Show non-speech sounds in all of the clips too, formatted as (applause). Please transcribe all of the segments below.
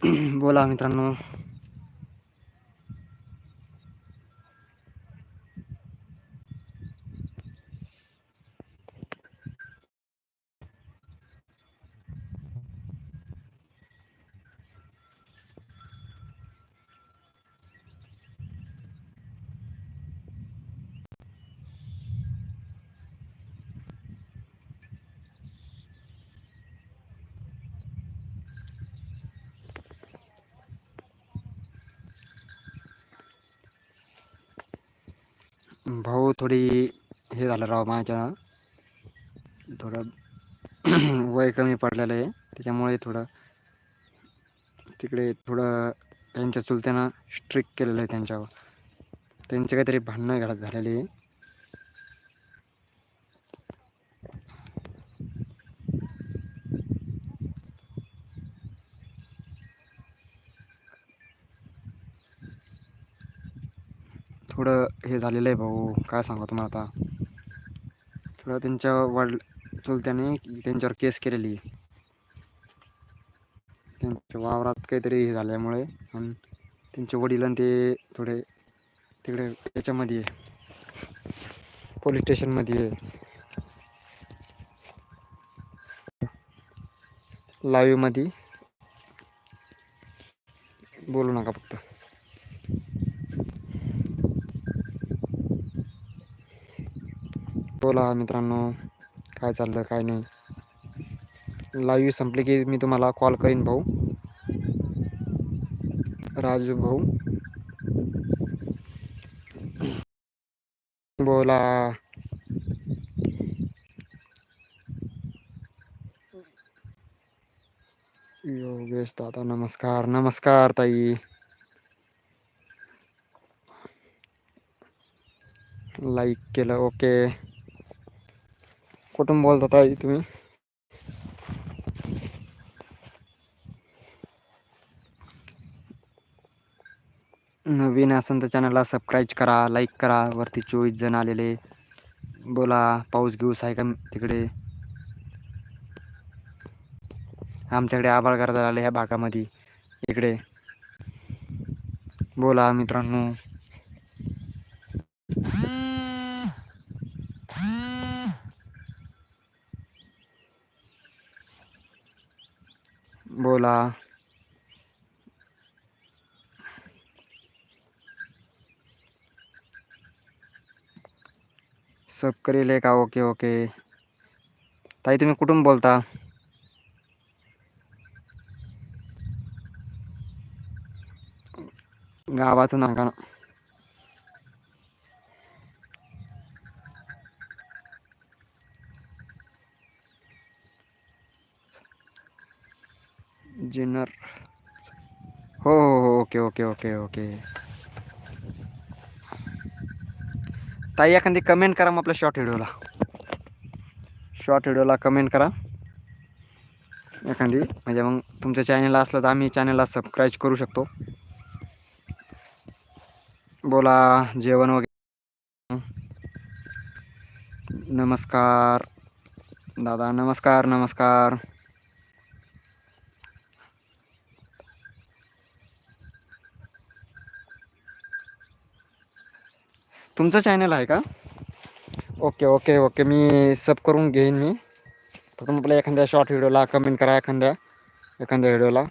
(clears throat) बोला मित्रांनो भाऊ थोडी हे झालं राव माझ्या. थोडं (clears throat) वय कमी पडलेलं आहे. त्याच्यामुळे थोडं तिकडे थोडं त्यांच्या चुलत्यानं स्ट्रिक केलेलं आहे त्यांच्यावर. त्यांचे काहीतरी भांडणं घडत झालेली आहे. थोडं हे झालेलं आहे भाऊ. काय सांगू तुम्हाला आता? थोडं त्यांच्या वडील चुलत्याने त्यांच्यावर केस केलेली. आहे त्यांच्या वावरात काहीतरी हे झाल्यामुळे आणि त्यांचे वडील आणि ते थोडे तिकडे याच्यामध्ये आहे. पोलीस स्टेशनमध्ये लाईव्हमध्ये बोलू नका फक्त बोला मित्रांनो काय चाललं काय नाही. लाईव्ह संपली की मी तुम्हाला कॉल करीन भाऊ. राजू भाऊ. बोला. योगेश दादा नमस्कार नमस्कार ताई. लाईक केलं ओके कुठून बोलता ताई तुम्ही? नवीन असेल तर चॅनलला सबस्क्राईब करा लाईक करा. वरती चोवीस जण आलेले. बोला पाऊस घेऊस आहे का तिकडे? आमच्याकडे आभाळ करता आले ह्या भागामध्ये. इकडे. बोला मित्रांनो. बोला. सब करेल का ओके ओके. ताई तुम्ही कुठून बोलता? गावाचं नाका ना. जिन्नर हो ओके ओके ओके ओके ताई एखादी कमेंट करा मग आपल्या शॉर्ट व्हिडिओला शॉर्ट व्हिडिओला कमेंट करा. एखादी, म्हणजे मग तुमच्या चॅनलला असलं तर आम्ही चॅनलला सबस्क्राईब करू शकतो. बोला, जेवण वगैरे. नमस्कार. दादा, नमस्कार नमस्कार. तुमचं चॅनल आहे का? ओके ओके ओके मी सब करून घेईन मी. फक्त आपल्या एखाद्या शॉर्ट व्हिडिओला कमेंट करा एखाद्या एखाद्या व्हिडिओला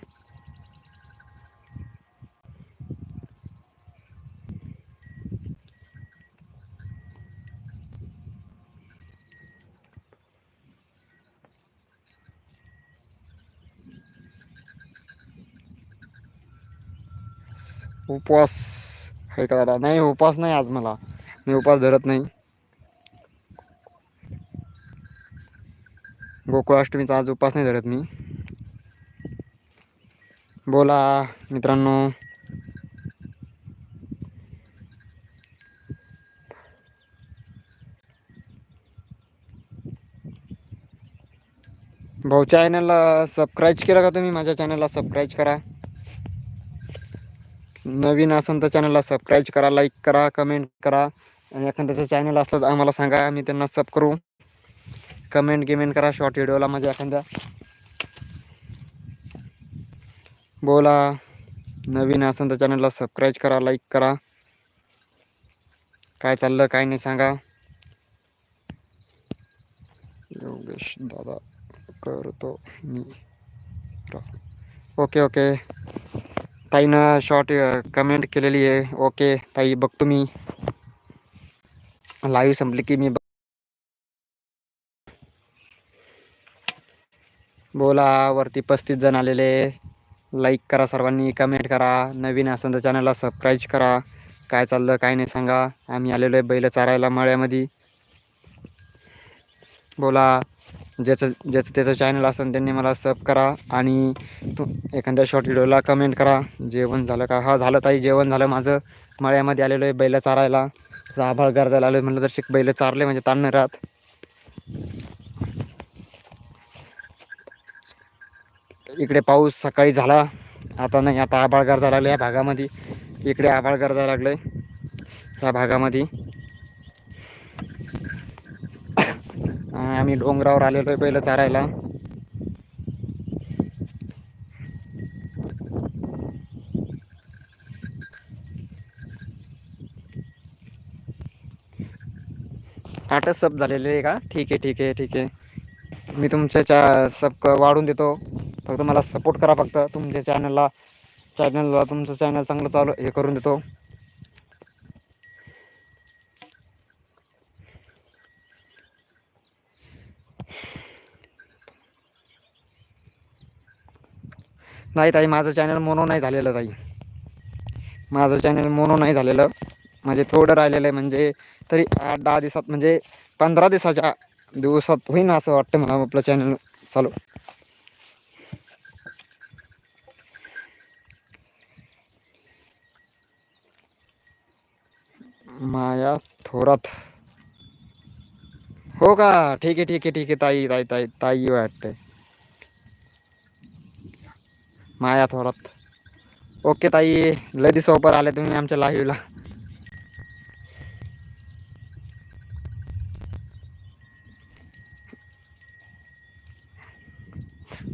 उपवास आहे का दादा? नाही उपवास नाही आज मला. मी उपवास धरत नाही. गोकुळाष्टमीचा आज उपवास नाही धरत मी. बोला मित्रांनो. भाऊ चॅनलला सबस्क्राईब केलं का तुम्ही? माझ्या चॅनलला सबस्क्राईब करा. नवीन असेल तर चॅनलला सबस्क्राईब करा लाईक करा कमेंट करा. आणि एखाद्याचं चॅनल असलं तर आम्हाला सांगा आम्ही त्यांना सब करू. कमेंट गिमेंट करा शॉर्ट व्हिडिओला माझ्या एखाद्या. बोला. नवीन असेल तर चॅनलला सबस्क्राईब करा लाईक करा. काय चाललं काय नाही सांगा. योगेश दादा करतो मी. Okay okay. ताईनं शॉर्ट कमेंट केलेली आहे. ओके ताई बघतो मी. लाईव्ह संपली की मी बोला वरती पस्तीस जण आलेले. लाईक करा सर्वांनी कमेंट करा. नवीन असेल तर चॅनलला सबस्क्राईब करा. काय चाललं काय नाही सांगा. आम्ही आलेलो आहे बैल चारायला मळ्यामध्ये. बोला ज्याचं ज्याचं त्याचं चॅनल असेल त्यांनी मला सब करा. आणि तू एखाद्या शॉर्ट व्हिडिओला कमेंट करा. जेवण झालं का? हा झालं ताई जेवण झालं माझं. मळ्यामध्ये आलेलो आहे बैल चारायला. आभाळ गरजायला आलो म्हटलं तर शिक बैल चारले म्हणजे ताण नाही राहत. इकडे पाऊस सकाळी झाला. आता नाही आता आभाळ गरजा लागलं या भागामध्ये. इकडे आभाळ गर्दा लागलं ह्या भागामध्ये. आम्ही डोंगरावर आलेलो आहे पहिलं चारायला. आठच सब झालेले आहे का? ठीक आहे ठीक आहे ठीक आहे. मी तुमच्या चा सब वाढून देतो. फक्त मला सपोर्ट करा फक्त. तुमच्या चॅनलला चॅनलला तुमचं चॅनल चांगलं चालू हे करून देतो. नाही ताई माझं चॅनल मोनो नाही झालेलं ताई. माझं चॅनल मोनो नाही झालेलं. म्हणजे थोडं राहिलेलं आहे म्हणजे तरी आठ दहा दिवसात म्हणजे पंधरा दिवसाच्या दिवसात होईन असं वाटतं मला आपलं चॅनल चालू. माया थोरात. हो का? ठीक आहे ठीक आहे ठीक आहे ताई ताई ताई ताई वाटते माया थोरात. ओके ताई लय दिवसावर आले तुम्ही आमच्या लाईव्हला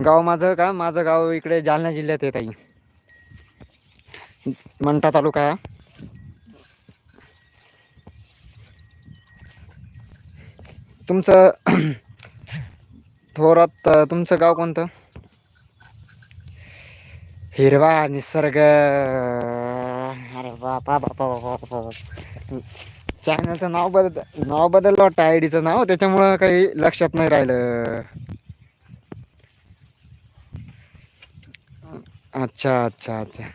गाव माझं का? माझं गाव इकडे जालना जिल्ह्यात आहे ताई. मंठा तालुका. तुमचं थोरात तुमचं गाव कोणतं? हिरवा निसर्ग. अरे बापा बापा बापा बापा चॅनलचं नाव बदल नाव बदललं वाटतं आय डीचं नाव. त्याच्यामुळं काही लक्षात नाही राहिलं. अच्छा अच्छा अच्छा.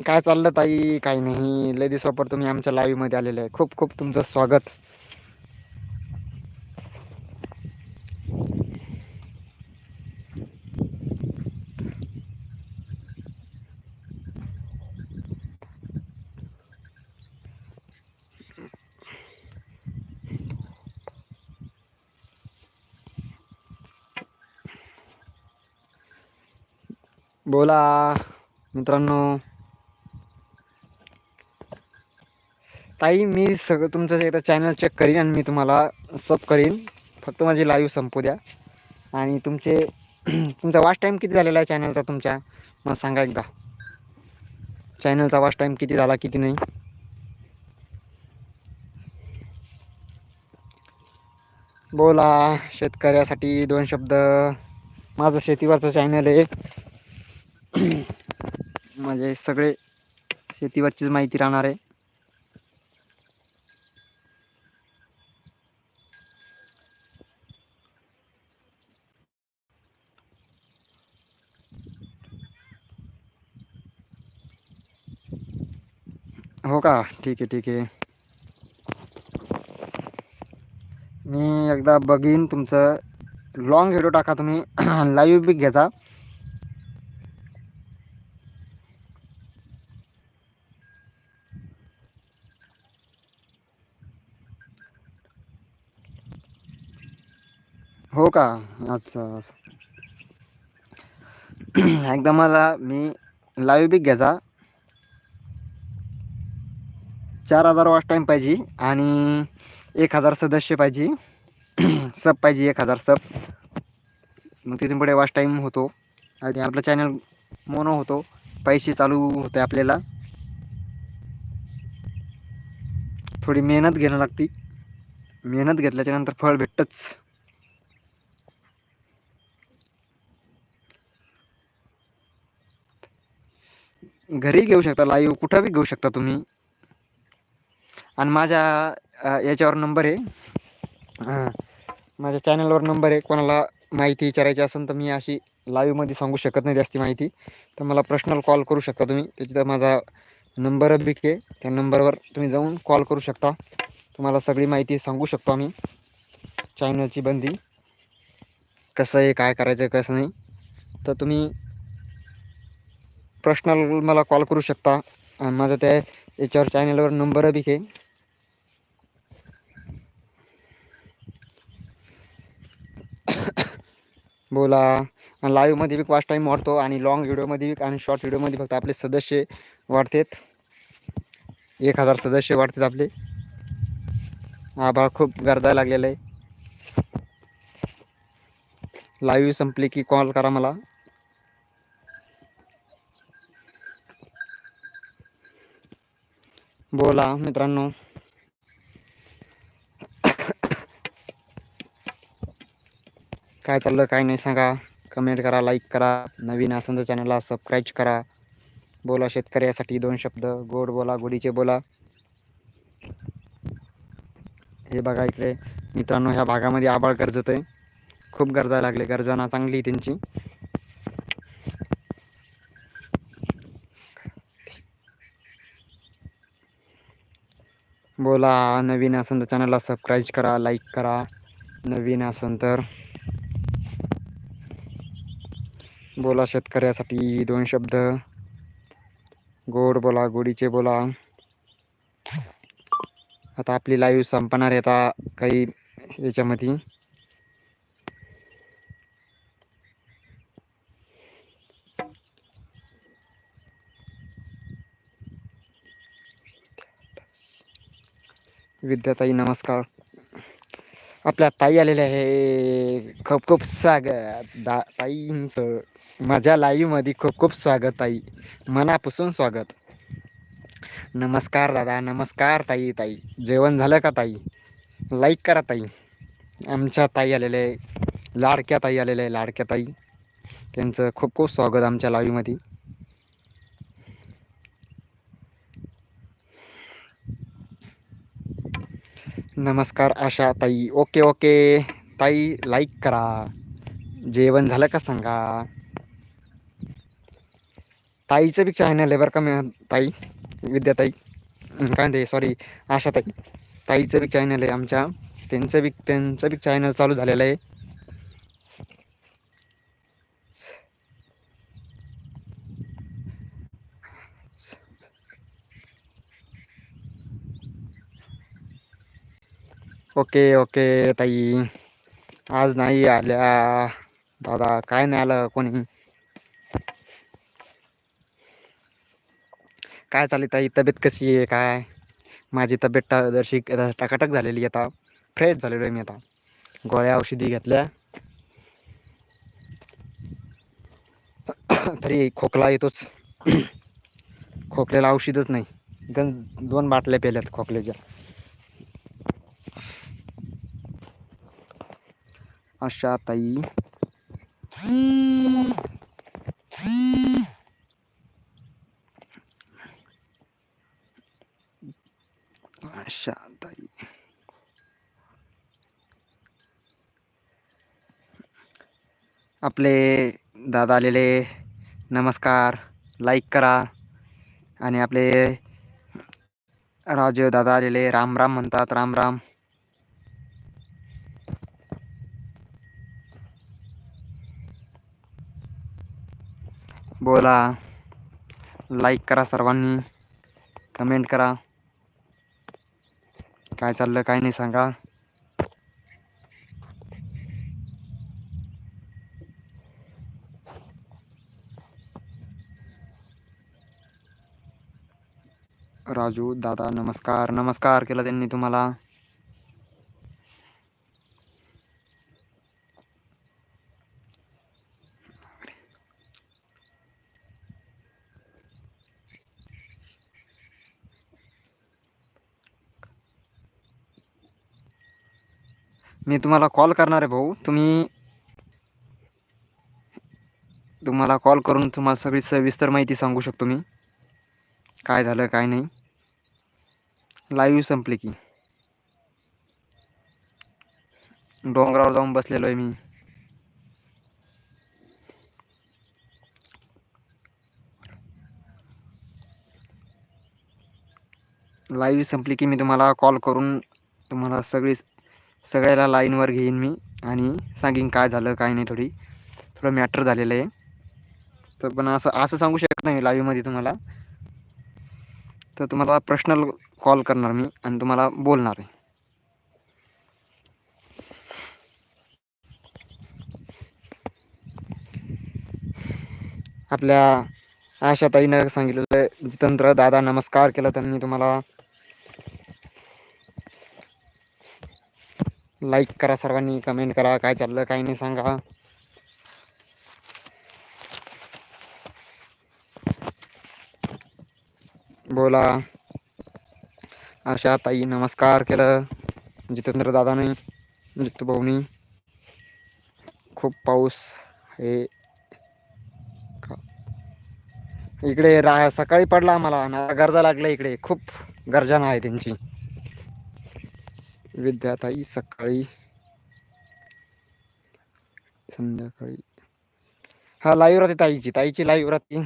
काय चाललं ताई? काही नाही. लय दिवसापर तुम्ही आमच्या लाईव्हमध्ये आलेले आहे. खूप खूप तुमचं स्वागत. बोला मित्रांनो. ताई मी सगळं तुमचं एकदा चॅनल चेक करीन आणि मी तुम्हाला सब करीन. फक्त माझी लाईव्ह संपू द्या. आणि तुमचे (clears throat) तुमचा वॉच टाईम किती झालेला आहे चॅनलचा तुमच्या? मला सांगा एकदा. चॅनलचा वॉच टाईम किती झाला किती नाही? बोला शेतकऱ्यासाठी दोन शब्द. माझं शेतीवरचं चॅनल आहे. (clears throat) म्हणजे सगळे शेतीवरचीच माहिती राहणार आहे. हो का? ठीक आहे ठीक आहे. मी एकदा बघीन तुमचं. लॉंग व्हिडिओ टाका तुम्ही. (clears throat) लाईव्ह बी घ्यायचा. हो का? अच्छा. एकदा मला मी लाईव्ह बी घ्यायचा. चार हजार वॉच टाईम पाहिजे आणि एक हजार सदस्य पाहिजे. सब पाहिजे एक हजार सब मग तिथून पुढे वॉच टाईम होतो. आणि आपलं चॅनल मोनो होतो. पैसे चालू होते आपल्याला. थोडी मेहनत घेणं लागते. मेहनत घेतल्याच्यानंतर फळ भेटतंच. घरी घेऊ शकता लाईव्ह कुठं बी घेऊ शकता तुम्ही. आणि माझ्या याच्यावर नंबर आहे. माझ्या चॅनलवर नंबर आहे. कोणाला माहिती विचारायची असेल तर मी अशी लाईव्हमध्ये सांगू शकत नाही जास्ती माहिती. तर मला पर्सनल कॉल करू शकता तुम्ही. त्याच्यात माझा नंबर बी आहे. त्या नंबरवर तुम्ही जाऊन कॉल करू शकता. तुम्हाला सगळी माहिती सांगू शकतो आम्ही. चॅनलची बंदी. कसं आहे काय करायचं कसं नाही. तर तुम्ही पर्सनल मला कॉल करू शकता. आणि माझा त्या याच्यावर चॅनलवर नंबर बी आहे बोला. लाईव्हमध्ये बी वाच टाईम वाढतो आणि लॉंग व्हिडिओमध्ये बी आणि शॉर्ट व्हिडिओमध्ये फक्त आपले सदस्य वाढतात. एक हजार सदस्य वाढतात आपले. आभाळ खूप गर्दा लागलेला आहे. लाईव्ह संपली की कॉल करा मला. बोला मित्रांनो. काय चाललं काय नाही सांगा. कमेंट करा लाईक करा. नवीन असेल तर चॅनलला सबस्क्राईब करा. बोला शेतकऱ्यासाठी दोन शब्द. गोड बोला गोडीचे बोला. हे बघा इकडे. मित्रांनो ह्या भागामध्ये आबाळ गरजत आहे खूप गरजा लागले. गरजाना चांगली त्यांची. बोला नवीन असेल तर चॅनलला सबस्क्राईब करा लाईक करा. नवीन असेल तर. बोला शेतकऱ्यासाठी दोन शब्द. गोड बोला गोडीचे बोला. आता आपली लाईव्ह संपणार आहे आता काही याच्यामध्ये. विद्याताई नमस्कार. आपल्या ताई आलेल्या आहे. खूप खूप स्वागत. दा ताईंचं माझ्या लाईव्हमध्ये खूप खूप स्वागत ताई. मनापासून स्वागत. नमस्कार दादा. नमस्कार ताई ताई. जेवण झालं का ताई? लाईक करा ताई. आमच्या ताई आलेल्या आहे. लाडक्या ताई आलेल्या आहे. लाडक्या ताई. त्यांचं खूप खूप स्वागत आमच्या लाईव्हमध्ये. नमस्कार आशा ताई. Okay okay. ताई लाईक करा. जेवण झालं का सांगा? ताईचं बी चॅनल आहे बरं का मी ताई. विद्याताई काय ते सॉरी आशा ताई. ताईचं बी चॅनल आहे आमच्या. त्यांचं बी त्यांचं बी चॅनल चालू झालेलं आहे. ओके ओके ताई. आज नाही आल्या. दादा काय नाही आलं कोणी? काय चालली ताई? तब्येत कशी आहे? काय? माझी तब्येत टा आता टकाटक झालेली आहे आता. फ्रेश झालेलो आहे मी आता. गोळ्या औषधी घेतल्या. तरी खोकला येतोच. खोकल्याला औषधच नाही. गण दोन बाटल्या पेल्यात खोकल्याच्या. आशा ताई आपले दादा आलेले नमस्कार लाईक करा. आणि आपले राजू दादा आलेले राम राम म्हणतात राम राम. बोला लाईक करा सर्वांनी कमेंट करा. काय चाललं, काय नाही सांगा. राजू, दादा, नमस्कार नमस्कार त्यांनी तुम्हाला. तुम्हाला कॉल करणार आहे भाऊ. तुम्ही तुम्हाला कॉल करून तुम्हाला सगळी सविस्तर माहिती सांगू शकतो मी. काय झालं काय नाही. लाईव्ह संपली की. डोंगरावर जाऊन बसलेलो आहे मी. लाईव्ह संपली की मी तुम्हाला कॉल करून तुम्हाला सगळी सगळ्याला लाईनवर घेईन मी आणि सांगेन काय झालं काय नाही थोडी. थोडं मॅटर झालेलं आहे. तर पण असं असं सांगू शकत नाही लाईव्हमध्ये तुम्हाला. तर तुम्हाला पर्सनल कॉल करणार मी आणि तुम्हाला बोलणार आहे. आपल्या आशाताईनं सांगितलेलं जितंत्र दादा नमस्कार केला त्यांनी तुम्हाला. लाईक करा सर्वांनी कमेंट करा काय चाललं काय नाही सांगा. बोला. आशा ताई नमस्कार केलं. जितेंद्र दादाने जितू भाऊनी. खूप पाऊस हे इकडे रा सकाळी पडला आम्हाला ना गरजा लागल्या इकडे. खूप गर्जना आहे त्यांची. विद्याताई सकाळी संध्याकाळी. हा लाईव्ह राहते ताईची. ताईची लाईव्ह राहते.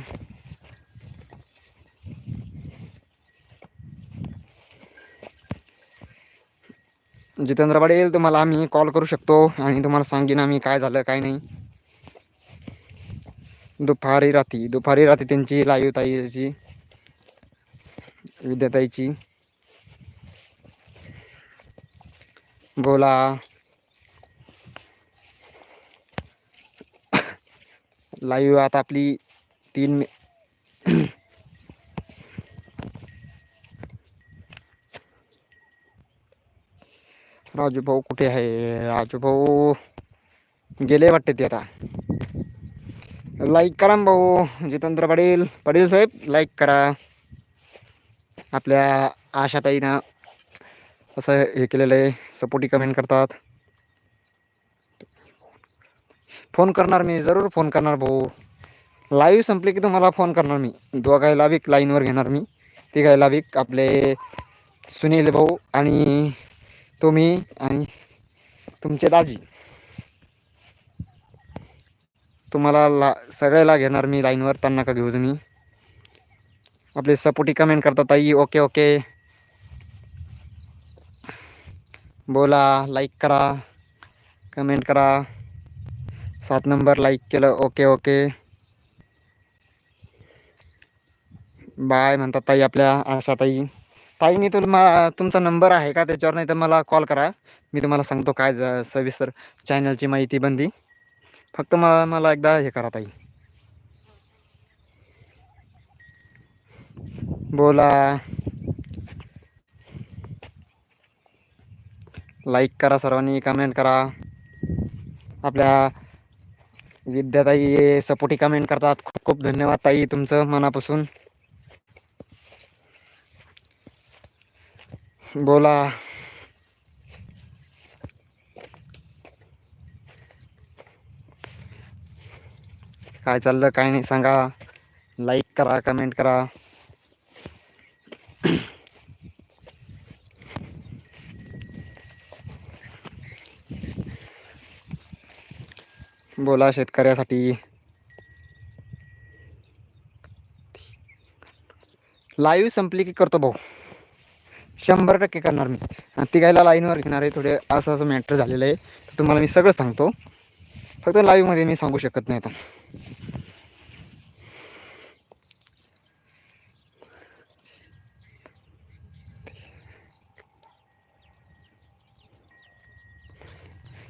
जितेंद्र पाटील तुम्हाला आम्ही कॉल करू शकतो आणि तुम्हाला सांगेन आम्ही काय झालं काय नाही. दुपारी रात्री दुपारी रात्री त्यांची लाईव्ह ताईची विद्याताईची. बोला। लाईव्ह आता आपली तीन मे राजू भाऊ कुठे आहे? राजू भाऊ गेले वाटते ते आता. लाईक करा भाऊ, जितेंद्र पाटील पाटील साहेब लाईक करा. आपल्या आशाताईनं असं हे केलेलं आहे. सपोर्टी कमेंट करतात. फोन करणार मी. जरूर फोन करणार भाऊ. लाईव्ह संपले की तुम्हाला फोन करणार मी. दोघायला बी लाईनवर घेणार मी. तिघायला बी आपले सुनील भाऊ आणि तुम्ही आणि तुमचे दाजी. तुम्हाला ला सगळ्याला घेणार मी लाईनवर त्यांना का घेऊ तुम्ही? आपले सपोर्टी कमेंट करतात ताई. ओके ओके बोला लाईक करा कमेंट करा. सात नंबर लाईक केलं ओके ओके बाय म्हणतात ताई आपल्या आशा ताई ताई मी तुला तुमचा नंबर आहे का? त्याच्यावर नाही तर मला कॉल करा. मी तुम्हाला सांगतो काय ज- सविस्तर चॅनलची माहिती बंदी. फक्त मला मला एकदा हे करा ताई. बोला. लाईक करा सर्वांनी कमेंट करा. आपल्या विद्याताई सपोर्टी कमेंट करतात. खूप खूप धन्यवाद ताई तुमचं मनापासून. बोला. काय चाललं काय नाही सांगा. लाईक करा कमेंट करा. बोला शेतकऱ्यासाठी. लाईव्ह संपली की करतो भाऊ. शंभर टक्के करणार मी. आणि तिघायला लाईनवर घेणार आहे थोडे असं असं मॅटर झालेलं आहे. तर तुम्हाला मी सगळं सांगतो. फक्त लाईव्हमध्ये मी सांगू शकत नाही आता.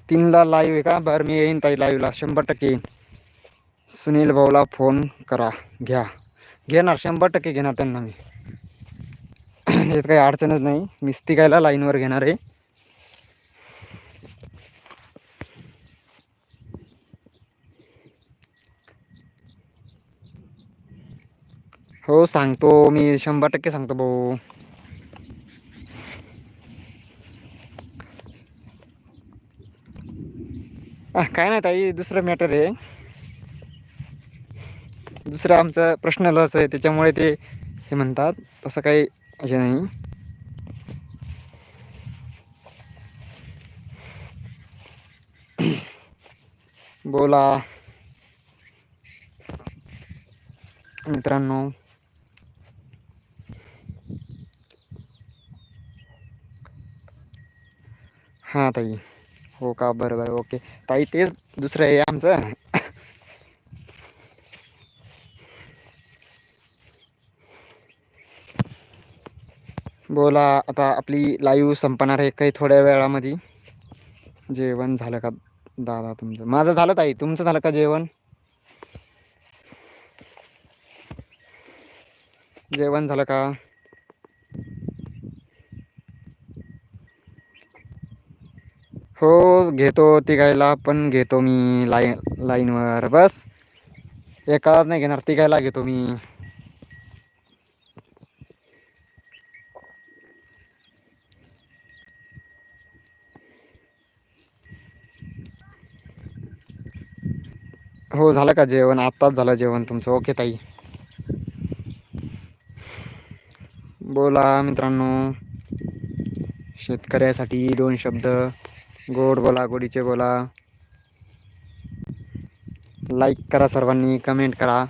तीनला लाईव्ह आहे का? बरं मी येईन ताई लाईव्हला शंभर टक्के येईन. सुनील भाऊला फोन करा. घ्या. घेणार शंभर टक्के घेणार त्यांना मी. यात काही अडचणच नाही. मिस्ती गायला लाईनवर घेणार आहे. हो सांगतो. मी शंभर टक्के सांगतो भाऊ. काय नाही ताई दुसरं मॅटर आहे. दुसरं आमचं प्रश्नलच आहे त्याच्यामुळे ते हे म्हणतात तसं काही हे नाही. बोला. मित्रांनो. हां ताई. हो का? बरं बरं ओके. ताई तेच दुसरं आहे आमचं. बोला आता आपली लाईव्ह संपणार आहे काही थोड्या वेळामध्ये. जेवण झालं का दादा तुमचं? माझं झालं ताई. तुमचं झालं का जेवण? जेवण झालं का? हो घेतो तिघायला पण घेतो मी लाईन लाईनवर. बस. एकाच नाही घेणार तिघायला घेतो मी. हो झालं का जेवण? आत्ताच झालं जेवण तुमचं. ओके ताई. बोला मित्रांनो. शेतकऱ्यासाठी दोन शब्द. गोड बोला, गोडीचे बोला. लाईक करा सर्वांनी कमेंट करा.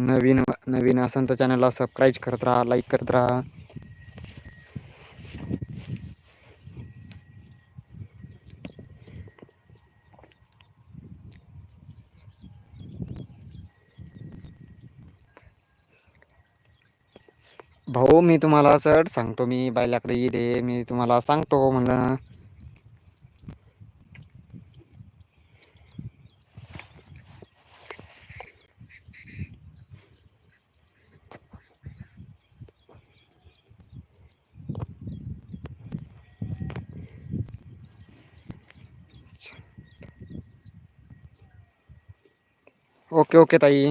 नवीन नवीन असेल तर चॅनलला सबस्क्राईब करत राहा लाईक करत राहा. भाऊ, मी तुम्हाला सर सांगतो, मी बैलाकडे दे मी तुम्हाला सांगतो म्हणलं. ओके ओके ताई